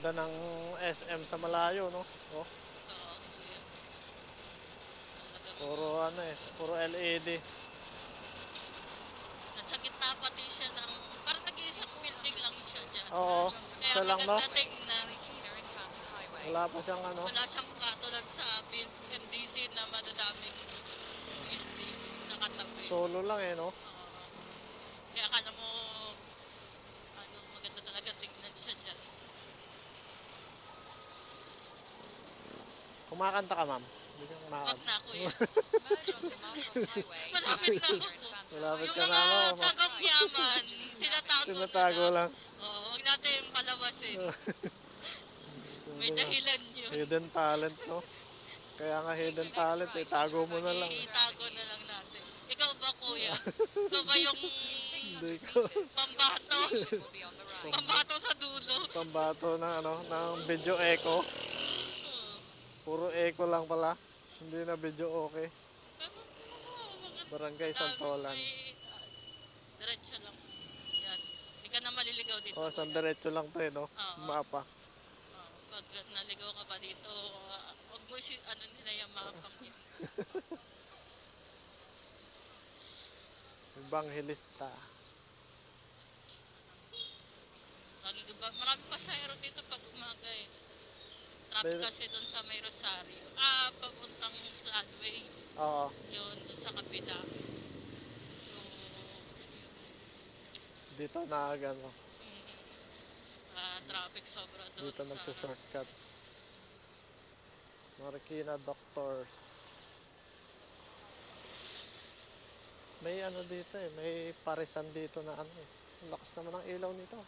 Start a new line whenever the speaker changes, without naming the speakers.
Ganda ng SM sa malayo, no? Oh, puro ano eh, puro LED.
nasa gitna pati siya ng, parang nag-iisang building lang siya dyan.
Oo,
Kaya
isa lang, no? Wala pa siyang ano.
Wala siyang katulad sa MDC na madadaming building nakatabi.
Solo lang eh, no?
Oo. kaya akala mo, ano, maganda talaga tingnan siya dyan.
Kumakanta ka, ma'am. Hindi ka
Wag
kumakanta.
na kuya.
Malapit
na ako.
Malapit
Yung
ka na,
mga
ano? ma-
tagap yaman, tinatago,
Tinatago
na.
lang.
Oo, huwag natin palawasin. May dahilan yun.
Hidden talent, no? Kaya nga hidden talent, eh, tago mo na lang.
Itago na lang natin. Ikaw ba kuya? Ikaw ba yung
Hindi ko.
pambato? pambato sa dulo?
Pambato ng ano, ng video echo. Puro echo lang pala. Hindi na video okay. Barangay Santolan.
Diretso lang. Yan. Hindi ka na maliligaw dito.
Oh,
kuya.
diretso lang to eh, no?
Oo.
Mapa.
Oo, pag naligaw ka pa dito, huwag mo si, ano nila yung mapang yun.
Evangelista.
Lagi ba, maraming pasahero dito pag umaga eh. Traffic
Pero-
kasi doon sa may Rosario. Ah, papuntang Floodway.
Oo.
Yun, doon sa kabila. So, yun.
Dito na ano.
Mm, ah, traffic sobra doon
Dito
sa...
nagsa-shortcut. Marikina Doctors. May ano dito eh, may parisan dito na ano eh. Ang Lakas naman ng ilaw nito.